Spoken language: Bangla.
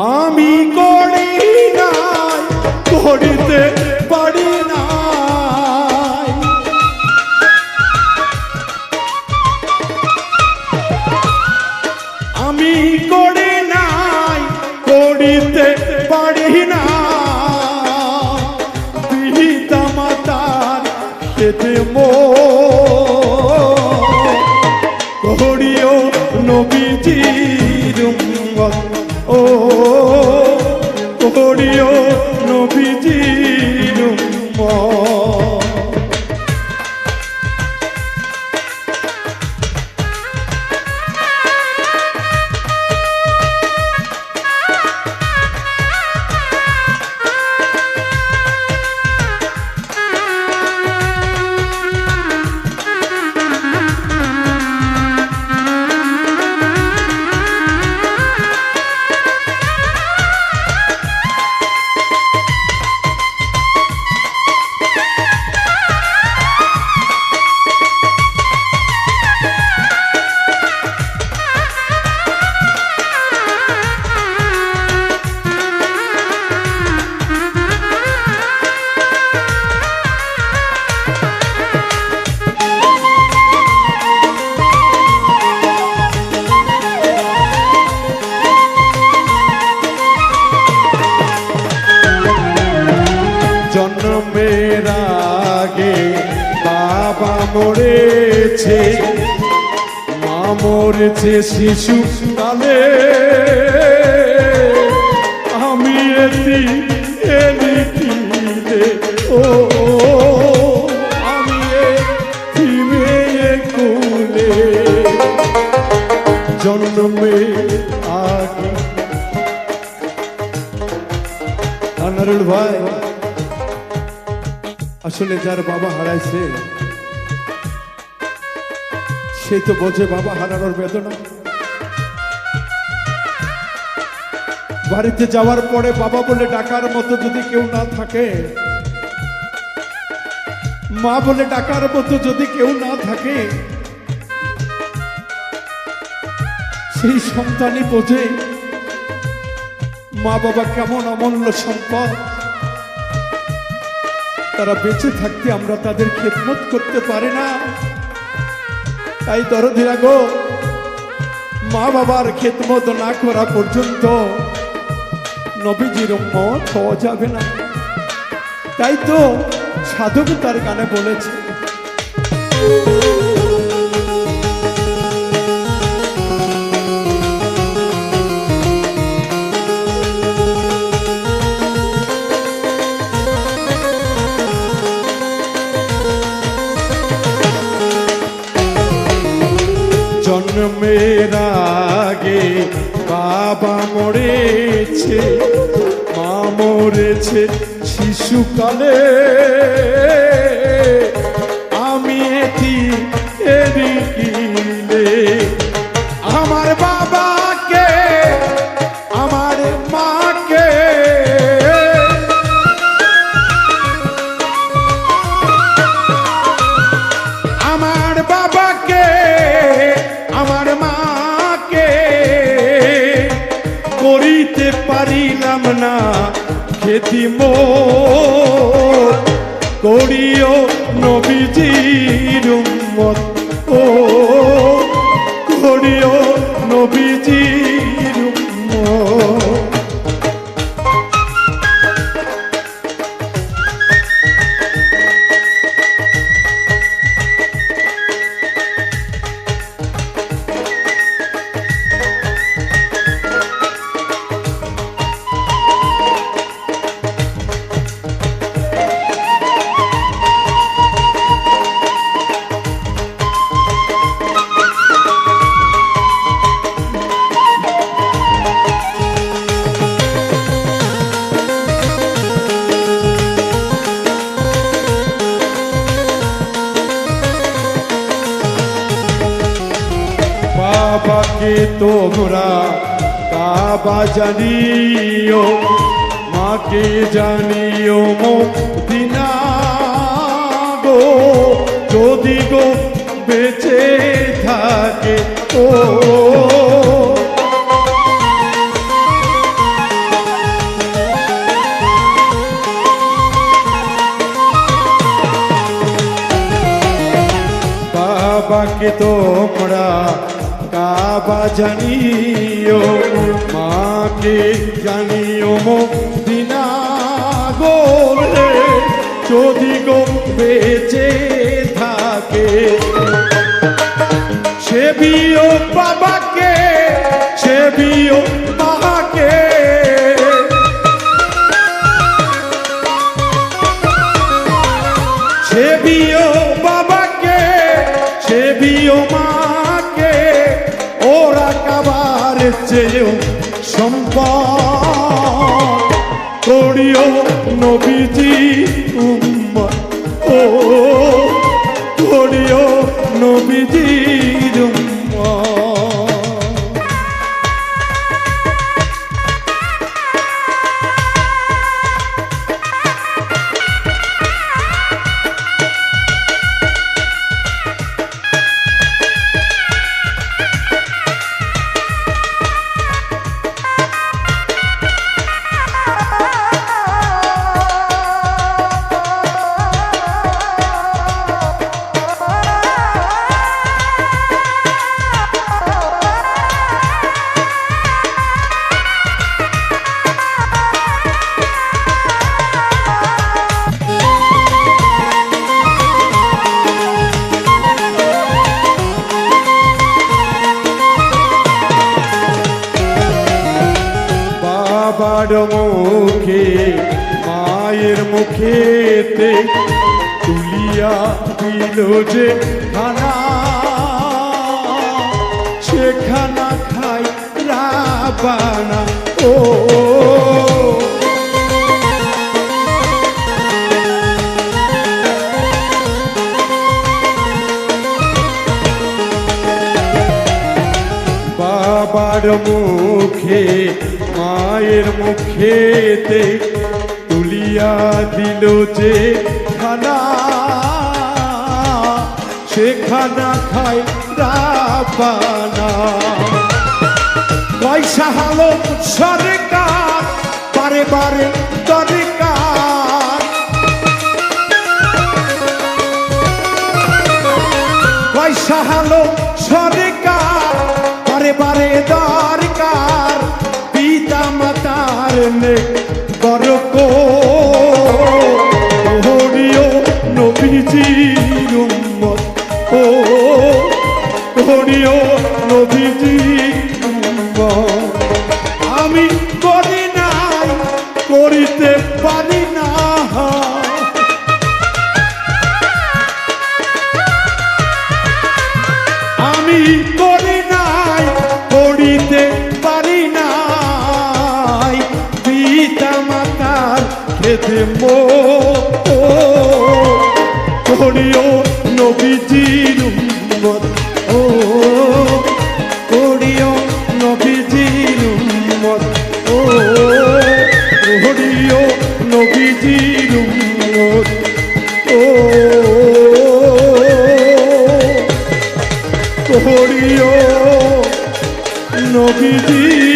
আমি করি নাই করিতে পারি নাই। আমি করি নাই করিতে পারি না পিতা মাতার খেতে মো মরেছে। মা মরেছে শিশু কালে। আমি এটি ও আসলে যার বাবা হারাইছে সে তো বোঝে বাবা হারানোর বেদনা। বাড়িতে যাওয়ার পরে বাবা বলে, ডাকার মতো যদি কেউ না থাকে মা বলে, ডাকার মতো যদি কেউ না থাকে সেই সন্তানই বোঝে, মা বাবা কেমন অমূল্য সম্পদ। তারা বেঁচে থাকতে আমরা তাদের খেদমত করতে পারি না। তাই দরদিরা গো। মা বাবার খেদমত না করা পর্যন্ত নবীজির মত হওয়া যাবে না। তাই তো সাধক তার গানে বলেছে। জন্মের আগে বাবা মরেছে মা মরেছে শিশুকালে না খেতি মোর। করিও নবীজির উম্মত ও বাবাকে তোমরা বাবা জানিও, মাকে জানিও দিনা গো। যদি গো বেঁচে থাকে ও বাবাকে তো কাবা জানিও, মাকে জানিও দিনা গোলে। যদি গো বেঁচে থাকে সেবিও বাবাকে সেবিও মাকে। সেবিও বাবাকে সেবিও মাকে চেয়েও সম্পদ করিও নবীজি। বাবার মুখে মায়ের মুখেতে তুলিয়া দিল যে খানা। সেখানা খাই রাবানা। ও বাবার মুখে, মায়ের মুখেতে তুলিয়া দিল যে খানা। সে খানা খায় রাবানা। পয়সা হালো সরকার, বারে বারে দরকার। পয়সা হালো সরকার, বারে বারে মাতার নে বরক হরিও নবীজির উম্মত। ও হরিও নবীজির উম্মত। আমি করি নাই, করিতে পারি না। খেতে মো করিও নবীজির উম্মত। ও করিও নবীজির উম্মত। ও করিও নবীজির উম্মত। ও করিও নবীজি